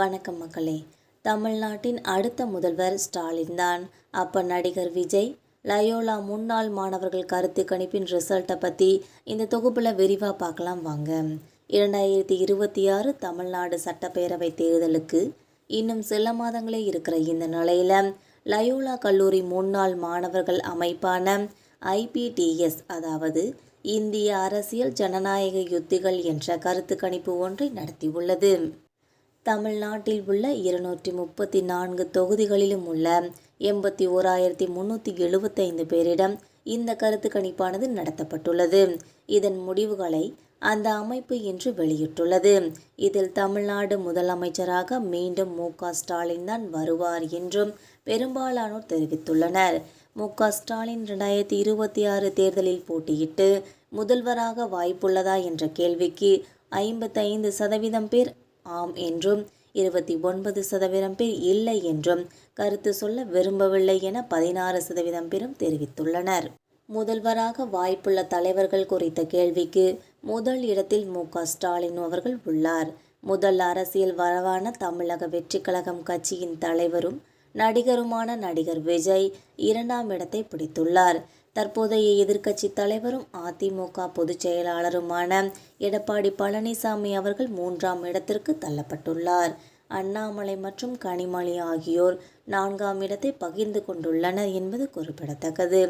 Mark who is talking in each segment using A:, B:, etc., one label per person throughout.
A: வணக்கம் மக்களே. தமிழ்நாட்டின் அடுத்த முதல்வர் ஸ்டாலின் தான். அப்போ நடிகர் விஜய் லயோலா முன்னாள் மாணவர்கள் கருத்து கணிப்பின் ரிசல்ட்டை பற்றி இந்த தொகுப்பில் விரிவாக பார்க்கலாம் வாங்க. இரண்டாயிரத்தி இருபத்தி ஆறு தமிழ்நாடு சட்டப்பேரவை தேர்தலுக்கு இன்னும் சில மாதங்களே இருக்கிற இந்த நிலையில் லயோலா கல்லூரி முன்னாள் மாணவர்கள் அமைப்பான ஐபிடிஎஸ் அதாவது இந்திய அரசியல் ஜனநாயக யுத்திகள் என்ற கருத்து கணிப்பு ஒன்றை நடத்தியுள்ளது. தமிழ்நாட்டில் உள்ள இருநூற்றி முப்பத்தி நான்கு தொகுதிகளிலும் உள்ள எண்பத்தி ஓராயிரத்தி முன்னூற்றி எழுபத்தைந்து பேரிடம் இந்த கருத்து கணிப்பானது நடத்தப்பட்டுள்ளது. இதன் முடிவுகளை அந்த அமைப்பு இன்று வெளியிட்டுள்ளது. இதில் தமிழ்நாடு முதலமைச்சராக மீண்டும் மு. ஸ்டாலின் தான் வருவார் என்றும் பெரும்பாலானோர் தெரிவித்துள்ளனர். மு. ஸ்டாலின் ரெண்டாயிரத்தி இருபத்தி ஆறு தேர்தலில் போட்டியிட்டு முதல்வராக வாய்ப்புள்ளதா என்ற கேள்விக்கு ஐம்பத்தைந்து சதவீதம் பேர் ஆம் என்றும் இருபத்தி ஒன்பது சதவீதம் பேர் இல்லை என்றும் கருத்து சொல்ல விரும்பவில்லை என பதினாறு சதவீதம் பேரும் தெரிவித்துள்ளனர். முதல்வராக வாய்ப்புள்ள தலைவர்கள் குறித்த கேள்விக்கு முதல் இடத்தில் மு. க. ஸ்டாலின் அவர்கள் உள்ளார். முதல் அரசியல் வரவான தமிழக வெற்றி கழகம் கட்சியின் தலைவரும் நடிகருமான நடிகர் விஜய் இரண்டாம் இடத்தை பிடித்துள்ளார். தற்போதைய எதிர்க்கட்சி தலைவரும் அதிமுக பொதுச் செயலாளருமான எடப்பாடி பழனிசாமி அவர்கள் மூன்றாம் இடத்திற்கு தள்ளப்பட்டுள்ளார். அண்ணாமலை மற்றும் கனிமொழி ஆகியோர் நான்காம் இடத்தை பகிர்ந்து கொண்டுள்ளனர் என்பது குறிப்பிடத்தக்கது.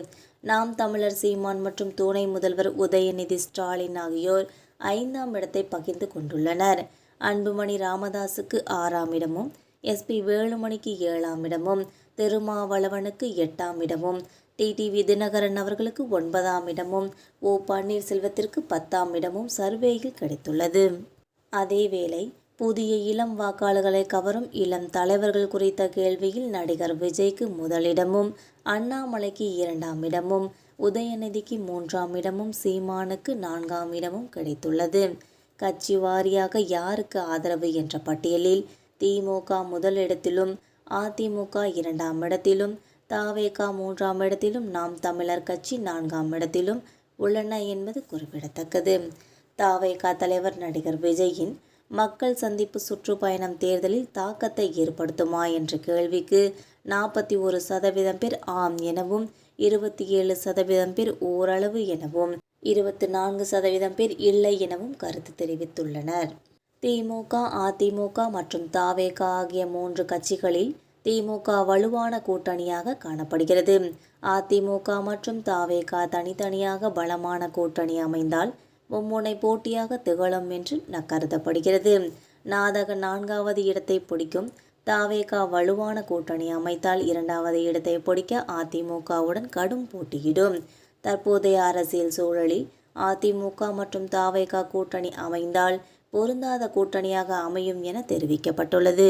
A: நாம் தமிழர் சீமான் மற்றும் துணை முதல்வர் உதயநிதி ஸ்டாலின் ஆகியோர் ஐந்தாம் இடத்தை பகிர்ந்து கொண்டுள்ளனர். அன்புமணி ராமதாஸுக்கு ஆறாம் இடமும் எஸ்பி வேலுமணிக்கு ஏழாம் இடமும் திருமாவளவனுக்கு எட்டாம் இடமும் டிடிவி தினகரன் அவர்களுக்கு ஒன்பதாம் இடமும் ஓ பன்னீர்செல்வத்திற்கு பத்தாம் இடமும் சர்வேயில் கிடைத்துள்ளது. அதேவேளை புதிய இளம் வாக்காளர்களை கவரும் இளம் தலைவர்கள் குறித்த கேள்வியில் நடிகர் விஜய்க்கு முதலிடமும் அண்ணாமலைக்கு இரண்டாம் இடமும் உதயநிதிக்கு மூன்றாம் இடமும் சீமானுக்கு நான்காம் இடமும் கிடைத்துள்ளது. கட்சி வாரியாக யாருக்கு ஆதரவு என்ற பட்டியலில் திமுக முதலிடத்திலும் அதிமுக இரண்டாம் இடத்திலும் தாவேகா மூன்றாம் இடத்திலும் நாம் தமிழர் கட்சி நான்காம் இடத்திலும் உள்ளன என்பது குறிப்பிடத்தக்கது. தாவேகா தலைவர் நடிகர் விஜயின் மக்கள் சந்திப்பு சுற்றுப்பயணம் தேர்தலில் தாக்கத்தை ஏற்படுத்துமா என்ற கேள்விக்கு நாற்பத்தி ஒரு சதவீதம் பேர் ஆம் எனவும் இருபத்தி ஏழு சதவீதம் பேர் ஓரளவு எனவும் இருபத்தி நான்கு சதவீதம் பேர் இல்லை எனவும் கருத்து தெரிவித்துள்ளனர். திமுக அதிமுக மற்றும் தாவேக ஆகிய மூன்று கட்சிகளில் திமுக வலுவான கூட்டணியாக காணப்படுகிறது. அதிமுக மற்றும் தாவேகா தனித்தனியாக பலமான கூட்டணி அமைந்தால் மும்முனை போட்டியாக திகழும் என்று கருதப்படுகிறது. நாதக நான்காவது இடத்தை பிடிக்கும் தாவேகா வலுவான கூட்டணி அமைத்தால் இரண்டாவது இடத்தை பிடிக்க அதிமுகவுடன் கடும் போட்டியிடும். தற்போதைய அரசியல் சூழலில் அதிமுக மற்றும் தாவேக கூட்டணி அமைந்தால் பொருந்தாத கூட்டணியாக அமையும் என தெரிவிக்கப்பட்டுள்ளது.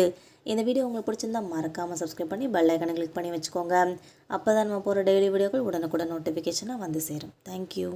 A: இந்த வீடியோ உங்களுக்கு பிடிச்சிருந்தா மறக்காமல் சப்ஸ்கிரைப் பண்ணி பெல் ஐக்கனை கிளிக் பண்ணி வச்சுக்கோங்க. அப்போ தான் நம்ம போகிற டெய்லி வீடியோக்கள் உடனுக்குடன் நோட்டிஃபிகேஷனாக வந்து சேரும். தேங்க்யூ